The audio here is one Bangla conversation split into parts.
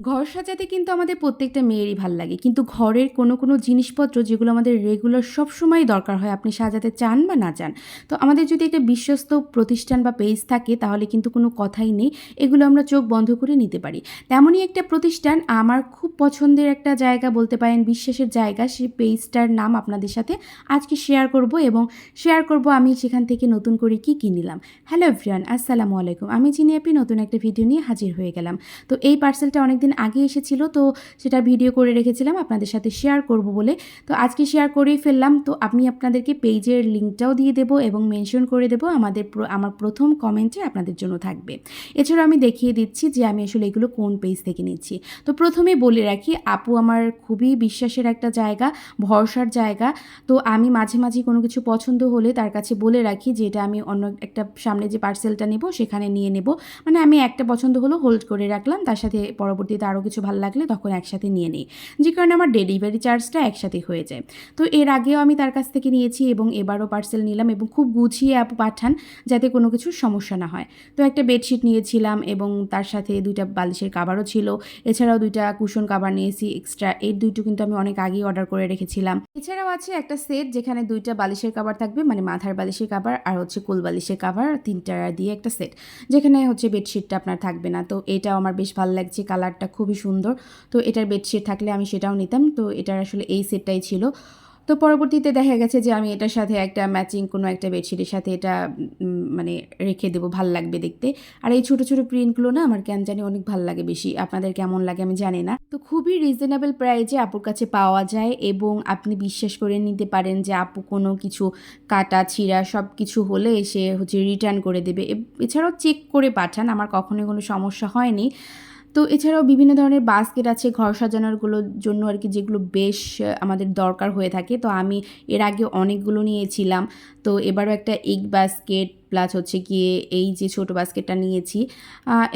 ঘর সাজাতে কিন্তু আমাদের প্রত্যেকটা মেয়েরই ভালো লাগে। কিন্তু ঘরের কোনো কোনো জিনিসপত্র যেগুলো আমাদের রেগুলার সব সবসময় দরকার হয়, আপনি সাজাতে চান বা না চান, তো আমাদের যদি একটা বিশ্বস্ত প্রতিষ্ঠান বা পেজ থাকে, তাহলে কিন্তু কোনো কথাই নেই। এগুলো আমরা চোখ বন্ধ করে নিতে পারি। তেমনই একটা প্রতিষ্ঠান, আমার খুব পছন্দের একটা জায়গা বলতে পারেন, বিশ্বাসের জায়গা, সেই পেজটার নাম আপনাদের সাথে আজকে শেয়ার করব এবং শেয়ার করব আমি সেখান থেকে নতুন করে কি নিলাম। হ্যালো এভরিওয়ান আসসালামু আলাইকুম। আমি চিনি আপনি নতুন একটা ভিডিও নিয়ে হাজির হয়ে গেলাম। তো এই পার্সেলটা অনেকদিন আগে এসেছিল, তো সেটা ভিডিও করে রেখেছিলাম, আপনাদের সাথে শেয়ার করব বলে। তো আজকে শেয়ার করেই ফেললাম, তো আমি আপনাদেরকে পেজের লিঙ্কটাও দিয়ে দেবো এবং মেনশন করে দেবো আমাদের আমার প্রথম কমেন্টে আপনাদের জন্য থাকবে। এছাড়াও আমি দেখিয়ে দিচ্ছি যে আমি আসলে এগুলো কোন পেজ থেকে নিচ্ছি। তো প্রথমে বলে রাখি, আপু আমার খুবই বিশ্বাসের একটা জায়গা, ভরসার জায়গা। তো আমি মাঝে মাঝে কোনো কিছু পছন্দ হলে তার কাছে বলে রাখি যে এটা আমি অন্য একটা সামনে যে পার্সেলটা নেব সেখানে নিয়ে নেব। মানে আমি একটা পছন্দ হলো হোল্ড করে রাখলাম, তার সাথে পরবর্তীতে আরও কিছু ভালো লাগলে তখন একসাথে নিয়ে নিই। যে কারণে আমার ডেলিভারি চার্জটা একসাথে হয়ে যায়। তো এর আগেও আমি তার কাছ থেকে নিয়েছি এবং এবারও পার্সেল নিলাম এবং খুব গুছিয়ে আপু পাঠান যাতে কোনো কিছুর সমস্যা না হয়। তো একটা বেডশিট নিয়েছিলাম এবং তার সাথে দুইটা বালিশের কাবারও ছিল। এছাড়াও দুইটা কুশন কাবার নিয়েছি এক্সট্রা এই দুইটো কিন্তু আমি অনেক আগেই অর্ডার করে রেখেছিলাম। এছাড়াও আছে একটা সেট যেখানে দুইটা বালিশের কাবার থাকবে মানে মাথার বালিশের কাবার আর হচ্ছে কোল বালিশের কাবার তিনটা দিয়ে একটা সেট যেখানে হচ্ছে বেডশিটটা আপনার থাকবে না। তো এটাও আমার বেশ ভালো লাগছে কালারটা খুবই সুন্দর। তো এটার বেডশিট থাকলে আমি সেটাও নিতাম। তো এটার আসলে এই সেটটাই ছিল। তো পরবর্তীতে দেখা গেছে যে আমি এটার সাথে একটা ম্যাচিং কোনো একটা বেডশিটের সাথে এটা মানে রেখে দেবো। ভালো লাগবে দেখতে। আর এই ছোটো ছোটো প্রিন্টগুলো না আমার কেন জানি অনেক ভালো লাগে বেশি। আপনাদের কেমন লাগে আমি জানি না। তো খুবই রিজনেবল প্রাইজে আপুর কাছে পাওয়া যায় এবং আপনি বিশ্বাস করে নিতে পারেন যে আপু কোনো কিছু কাটা, ছিঁড়া সব কিছু হলে সে হচ্ছে রিটার্ন করে দেবে। এছাড়াও চেক করে পাঠান। আমার কখনোই কোনো সমস্যা হয়নি। তো এছাড়াও বিভিন্ন ধরনের বাস্কেট আছে, ঘর সাজানোরগুলোর জন্য আর কি যেগুলো বেশ আমাদের দরকার হয়ে থাকে। তো আমি এর আগে অনেকগুলো নিয়েছিলাম। তো এবারও একটা এগ বাস্কেট প্লাস হচ্ছে গিয়ে এই যে ছোট বাস্কেটটা নিয়েছি।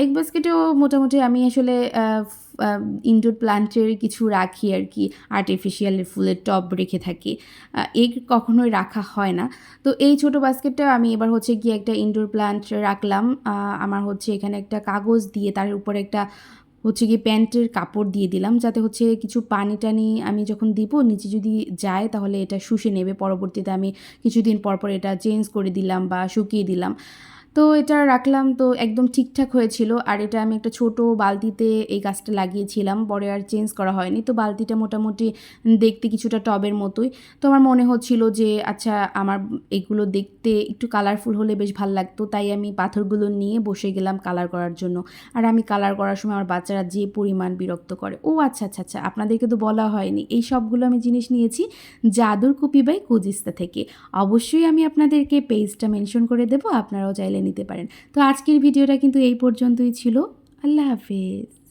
এক বাস্কেটেও মোটামুটি আমি আসলে ইনডোর প্লান্টের কিছু রাখি আর কি আর্টিফিশিয়াল ফুলের টব রেখে থাকি। এগ কখনোই রাখা হয় না। তো এই ছোট বাস্কেটটা আমি এবার হচ্ছে গিয়ে একটা ইনডোর প্লান্ট রাখলাম। আমার হচ্ছে এখানে একটা কাগজ দিয়ে তার উপরে একটা হচ্ছে গিয়ে প্যান্টের কাপড় দিয়ে দিলাম যাতে হচ্ছে কিছু পানি টানি আমি যখন দিব, নিচে যদি যায় তাহলে এটা শুষে নেবে। পরবর্তীতে আমি কিছুদিন পরপর পর এটা চেঞ্জ করে দিলাম বা শুকিয়ে দিলাম। তো এটা রাখলাম, তো একদম ঠিকঠাক হয়েছিল। আর এটা আমি একটা ছোট বালতিতে এই গাছটা লাগিয়েছিলাম, পরে আর চেঞ্জ করা হয়নি। তো বালতিটা মোটামুটি দেখতে কিছুটা টবের মতোই। তো আমার মনে হচ্ছিল যে আচ্ছা আমার এগুলো দেখতে একটু কালারফুল হলে বেশ ভালো লাগতো। তাই আমি পাথরগুলো নিয়ে বসে গেলাম কালার করার জন্য। আর আমি কালার করার সময় আমার বাচ্চারা যে পরিমাণ বিরক্ত করে, ও আচ্ছা আচ্ছা আচ্ছা আপনাদেরকে তো বলা হয়নি। এই সবগুলো আমি জিনিস নিয়েছি জাদুর কুপি বাই কুজিস্তা থেকে। অবশ্যই আমি আপনাদেরকে পেজটা মেনশন করে দেবো। আপনারাও চাইলে নিতে পারেন। তো আজকের ভিডিওটা কিন্তু এই পর্যন্তই ছিল। আল্লাহ হাফেজ।